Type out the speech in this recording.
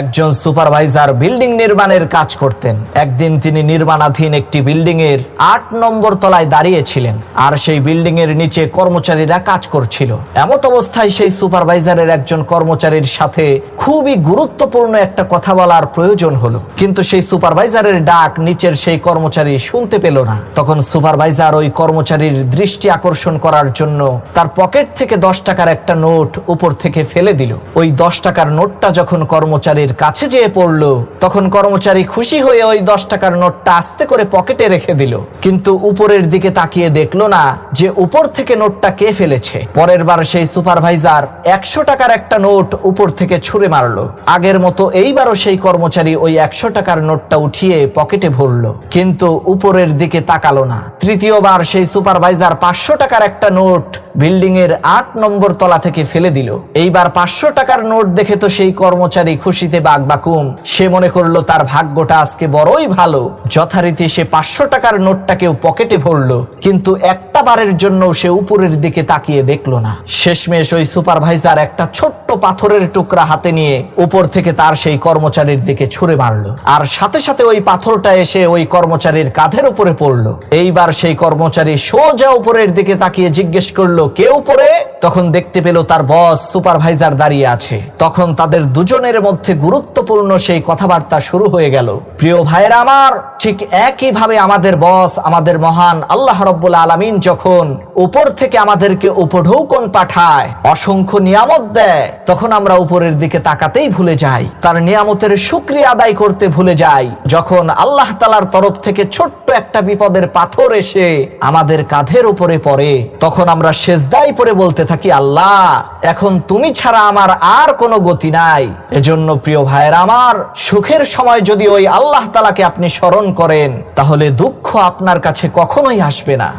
একজন supervisor building নির্মাণের কাজ করতেন। একদিন তিনি নির্মাণাধীন একটি বিল্ডিং এর আট নম্বর তলায় দাঁড়িয়েছিলেন আর সেই বিল্ডিং এর নিচে কর্মচারীরা কাজ করছিল। এমত অবস্থায় সেই সুপারভাইজারের একজন কর্মচারীর সাথে খুবই গুরুত্বপূর্ণ একটা কথা বলার প্রয়োজন হলো। কিন্তু সেই সুপারভাইজারের ডাক নিচের সেই কর্মচারী শুনতে পেল না। তখন সুপারভাইজার ওই কর্মচারীর দৃষ্টি আকর্ষণ করার জন্য তার পকেট থেকে দশ টাকার একটা নোট উপর থেকে ফেলে দিল। ওই দশ টাকার নোটটা যখন কর্মচারীর কাছে যেয়ে পড়ল, তখন কর্মচারী খুশি হয়ে ওই দশ টাকার নোটটা আস্তে করে পকেটে রেখে দিল। কিন্তু উপরের দিকে তাকিয়ে দেখল না যে উপর থেকে নোটটা কে ফেলেছে। পরের বার সেই সুপারভাইজার একশো টাকার একটা নোট উপর থেকে ছুঁড়ে মারলো। আগের মতো এইবারও সেই কর্মচারী ওই একশো টাকার নোটটা উঠিয়ে পকেটে ভরলো। কিন্তু উপরের দিকে তাকালো না। তৃতীয়বার সেই সুপারভাইজার পাঁচশো টাকার একটা নোট বিল্ডিং এর আট নম্বর তলা থেকে ফেলে দিল। এইবার পাঁচশো টাকার নোট দেখে তো সেই কর্মচারী খুশিতে বাগবাকুম। সে মনে করল তার ভাগ্যটা আজকে বড়ই ভালো। যথারীতি সে পাঁচশো টাকার নোটটাকেও পকেটে ভরল। কিন্তু একটা বারের জন্য সে উপরের দিকে তাকিয়ে দেখল না। শেষমেশ ওই সুপারভাইজার একটা ছোট্ট পাথরের টুকরা হাতে নিয়ে উপর থেকে তার সেই কর্মচারীর দিকে ছুঁড়ে মারলো। আর সাথে সাথে ওই পাথরটা এসে ওই কর্মচারীর কাঁধের উপরে পড়ল। এইবার সেই কর্মচারী সোজা উপরের দিকে তাকিয়ে জিজ্ঞেস করল, কে উপরে? তখন দেখতে পেল তার বস সুপারভাইজার দাঁড়িয়ে আছে। তখন তাদের দুজনের মধ্যে গুরুত্বপূর্ণ সেই কথাবার্তা শুরু হয়ে গেল। প্রিয় ভাইয়েরা আমার, ঠিক একই ভাবে আমাদের বস, আমাদের মহান আল্লাহ রব্বুল আলমিন যখন উপর থেকে আমাদেরকে উপঢৌকন পাঠায়, অসংখ্য নিয়ামত দেয় তখন আমরা উপরের দিকে তাকাতেই ভুলে যাই। তার নিয়ামতের শুক্রিয়া আদায় করতে ভুলে যাই। যখন আল্লাহ তালার তরফ থেকে ছোট্ট একটা বিপদের পাথর এসে আমাদের কাঁধের উপরে পড়ে, তখন আমরা সেজদাই পরে বলতে থাকি, আল্লাহ, এখন তুমি ছাড়া আমার আর কোনো গতি নাই। এজন্য প্রিয় ভাইয়ের আমার, সুখের সময় যদি ওই আল্লাহ তালাকে আপনি স্মরণ করেন, তাহলে দুঃখ আপনার কাছে কখনোই আসবে না।